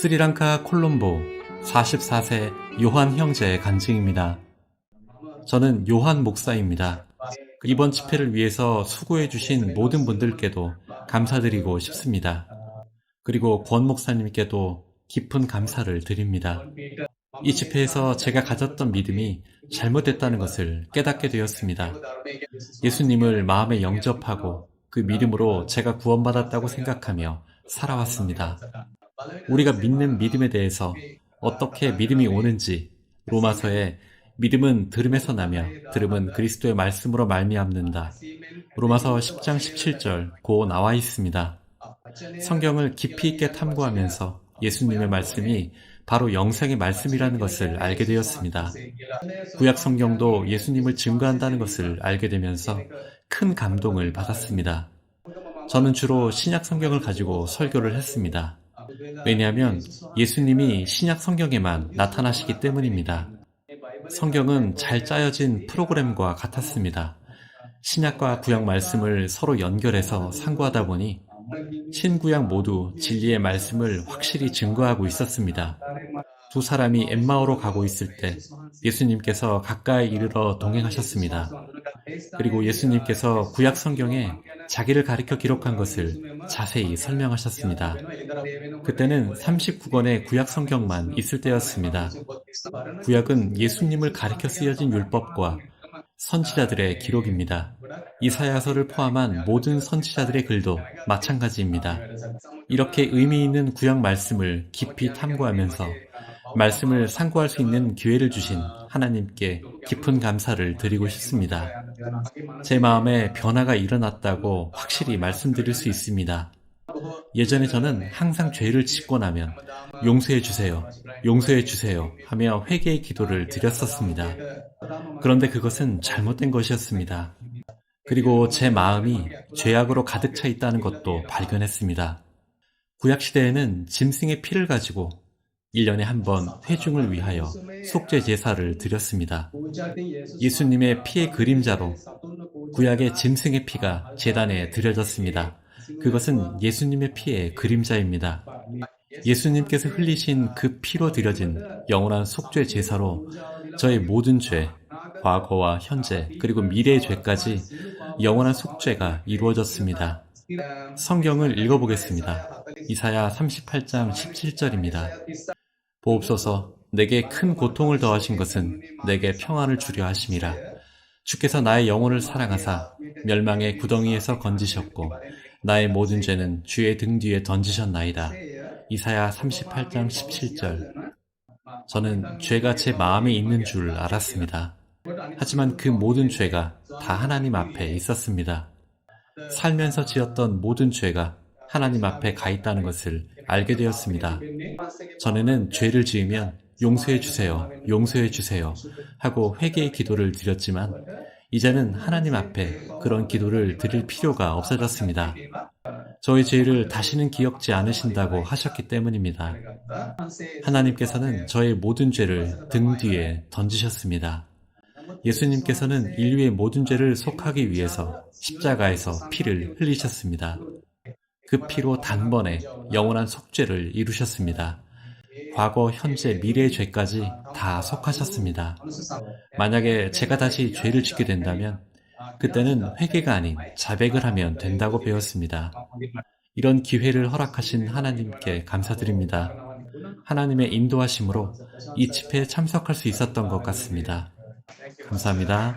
스리랑카 콜롬보 44세 요한 형제의 간증입니다. 저는 요한 목사입니다. 이번 집회를 위해서 수고해 주신 모든 분들께도 감사드리고 싶습니다. 그리고 권 목사님께도 깊은 감사를 드립니다. 이 집회에서 제가 가졌던 믿음이 잘못됐다는 것을 깨닫게 되었습니다. 예수님을 마음에 영접하고 그 믿음으로 제가 구원받았다고 생각하며 살아왔습니다. 우리가 믿는 믿음에 대해서 어떻게 믿음이 오는지 로마서에 믿음은 들음에서 나며 들음은 그리스도의 말씀으로 말미암는다. 로마서 10장 17절 고 나와 있습니다. 성경을 깊이 있게 탐구하면서 예수님의 말씀이 바로 영생의 말씀이라는 것을 알게 되었습니다. 구약 성경도 예수님을 증거한다는 것을 알게 되면서 큰 감동을 받았습니다. 저는 주로 신약 성경을 가지고 설교를 했습니다. 왜냐하면 예수님이 신약 성경에만 나타나시기 때문입니다. 성경은 잘 짜여진 프로그램과 같았습니다. 신약과 구약 말씀을 서로 연결해서 상고하다 보니 신구약 모두 진리의 말씀을 확실히 증거하고 있었습니다. 두 사람이 엠마오로 가고 있을 때 예수님께서 가까이 이르러 동행하셨습니다. 그리고 예수님께서 구약 성경에 자기를 가리켜 기록한 것을 자세히 설명하셨습니다. 그때는 39권의 구약 성경만 있을 때였습니다. 구약은 예수님을 가리켜 쓰여진 율법과 선지자들의 기록입니다. 이사야서를 포함한 모든 선지자들의 글도 마찬가지입니다. 이렇게 의미 있는 구약 말씀을 깊이 탐구하면서 말씀을 상고할 수 있는 기회를 주신 하나님께 깊은 감사를 드리고 싶습니다. 제 마음에 변화가 일어났다고 확실히 말씀드릴 수 있습니다. 예전에 저는 항상 죄를 짓고 나면 용서해 주세요, 용서해 주세요 하며 회개의 기도를 드렸었습니다. 그런데 그것은 잘못된 것이었습니다. 그리고 제 마음이 죄악으로 가득 차 있다는 것도 발견했습니다. 구약시대에는 짐승의 피를 가지고 1년에 한 번 회중을 위하여 속죄 제사를 드렸습니다. 예수님의 피의 그림자로 구약의 짐승의 피가 재단에 드려졌습니다. 그것은 예수님의 피의 그림자입니다. 예수님께서 흘리신 그 피로 드려진 영원한 속죄 제사로 저의 모든 죄, 과거와 현재, 그리고 미래의 죄까지 영원한 속죄가 이루어졌습니다. 성경을 읽어보겠습니다. 이사야 38장 17절입니다. 보옵소서 내게 큰 고통을 더하신 것은 내게 평안을 주려 하심이라. 주께서 나의 영혼을 사랑하사 멸망의 구덩이에서 건지셨고 나의 모든 죄는 주의 등 뒤에 던지셨나이다. 이사야 38장 17절. 저는 죄가 제 마음에 있는 줄 알았습니다. 하지만 그 모든 죄가 다 하나님 앞에 있었습니다. 살면서 지었던 모든 죄가 하나님 앞에 가 있다는 것을 알게 되었습니다. 전에는 죄를 지으면 용서해 주세요, 용서해 주세요 하고 회개의 기도를 드렸지만 이제는 하나님 앞에 그런 기도를 드릴 필요가 없어졌습니다. 저의 죄를 다시는 기억지 않으신다고 하셨기 때문입니다. 하나님께서는 저의 모든 죄를 등 뒤에 던지셨습니다. 예수님께서는 인류의 모든 죄를 속하기 위해서 십자가에서 피를 흘리셨습니다. 그 피로 단번에 영원한 속죄를 이루셨습니다. 과거, 현재, 미래의 죄까지 다 속하셨습니다. 만약에 제가 다시 죄를 짓게 된다면 그때는 회개가 아닌 자백을 하면 된다고 배웠습니다. 이런 기회를 허락하신 하나님께 감사드립니다. 하나님의 인도하심으로 이 집회에 참석할 수 있었던 것 같습니다. 감사합니다.